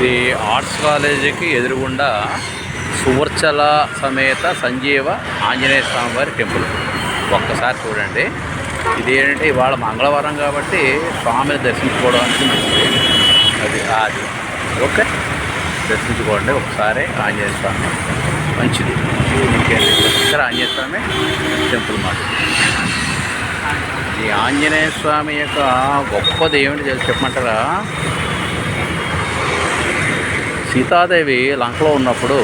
ఇది ఆర్ట్స్ కాలేజీకి ఎదురుగుండా సువర్చల సమేత సంజీవ ఆంజనేయ స్వామి వారి టెంపుల్. ఒక్కసారి చూడండి. ఇది ఏంటంటే ఇవాళ మంగళవారం కాబట్టి స్వామిని దర్శించుకోవడానికి మంచిది. అది అది ఓకే. దర్శించుకోండి ఒకసారి. ఆంజనేయ స్వామి మంచిది. ఇంకేంటి? ఇక్కడ ఆంజనేయ స్వామి టెంపుల్ మాట. ఈ ఆంజనేయ స్వామి యొక్క గొప్పది ఏమిటి చెప్పమంటారా? సీతాదేవి లంకలో ఉన్నప్పుడు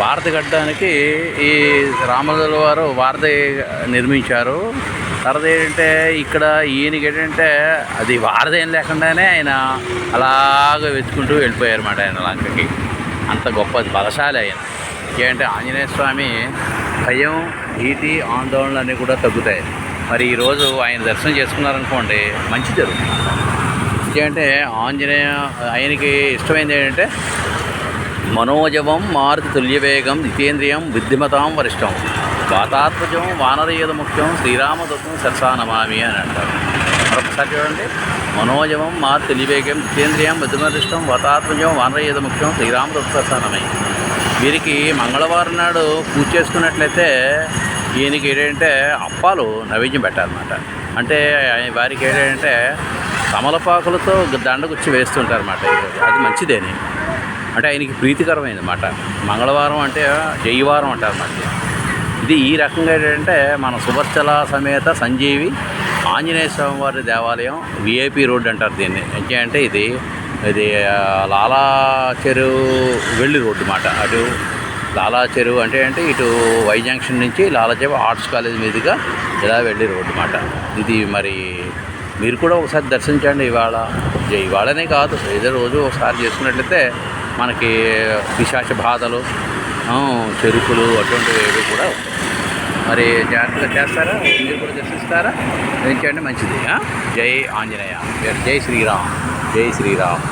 వారధి కట్టడానికి ఈ రామదుల వారు వారధి నిర్మించారు. తర్వాత ఏంటంటే ఇక్కడ ఈయనకి ఏంటంటే అది వారధి ఏం లేకుండానే ఆయన అలాగ వెతుకుంటూ వెళ్ళిపోయారు అన్నమాట ఆయన లంకకి. అంత గొప్ప బలశాలి ఆయన. ఏంటంటే ఆంజనేయ స్వామి భయం భీతి ఆందోళనలు అన్నీ కూడా తగ్గుతాయి. మరి ఈరోజు ఆయన దర్శనం చేసుకున్నారనుకోండి మంచి జరుగుతుంది. అంటే ఆంజనేయ ఆయనకి ఇష్టమైంది ఏంటంటే మనోజవం మారుతి తుల్యవేగం జితేంద్రియం బుద్ధిమతాం వరిష్టం. వాతాత్మజం వానరయేద ముఖ్యం శ్రీరామదత్తం సరసానమామి అని అంటారు. మరొకసారి చూడండి. మనోజవం మారుతి తుల్యవేగం జితేంద్రియం బుద్ధిమతిష్టం వాతాత్మజం వానరయేద ముఖ్యం శ్రీరామదత్త సరసానమై వీరికి మంగళవారం నాడు పూజ చేసుకున్నట్లయితే ఈయనకి ఏంటంటే అప్పాలు నైవేద్యం పెట్టాలన్నమాట. అంటే ఆయన- వారికి ఏంటంటే తమలపాకులతో దండగుచ్చి వేస్తుంటారు అన్నమాట అది మంచిదేని. అంటే ఆయనకి ప్రీతికరమైనది అన్నమాట మంగళవారం అంటే జయవారం అంటారు అన్నమాట ఇది ఈ రకంగా ఏంటంటే మన సుభర్చల సమేత సంజీవి ఆంజనేయ స్వామి వారి దేవాలయం విఐపి రోడ్ అంటారు దీన్ని. ఏంటి అంటే ఇది ఇది లాలా చెరువు వెళ్ళి రోడ్డు అన్నమాట. అటు లాలా చెరువు అంటే అంటే ఇటు వై జంక్షన్ నుంచి లాలా చెరువు ఆర్ట్స్ కాలేజ్ మీదుగా ఇలా వెళ్ళి రోడ్డు మాట ఇది మరి మీరు కూడా ఒకసారి దర్శించండి ఇవాళ. జై ఇవాళనే కాదు ఏదో రోజు ఒకసారి చేసుకున్నట్లయితే మనకి విశాఖ బాధలు చెరుకులు అటువంటివి ఏవి కూడా మరి జాగ్రత్తగా చేస్తారా? మీరు కూడా దర్శిస్తారా? దర్శించండి మంచిది. జై ఆంజనేయ. జై శ్రీరామ్. జై శ్రీరామ్.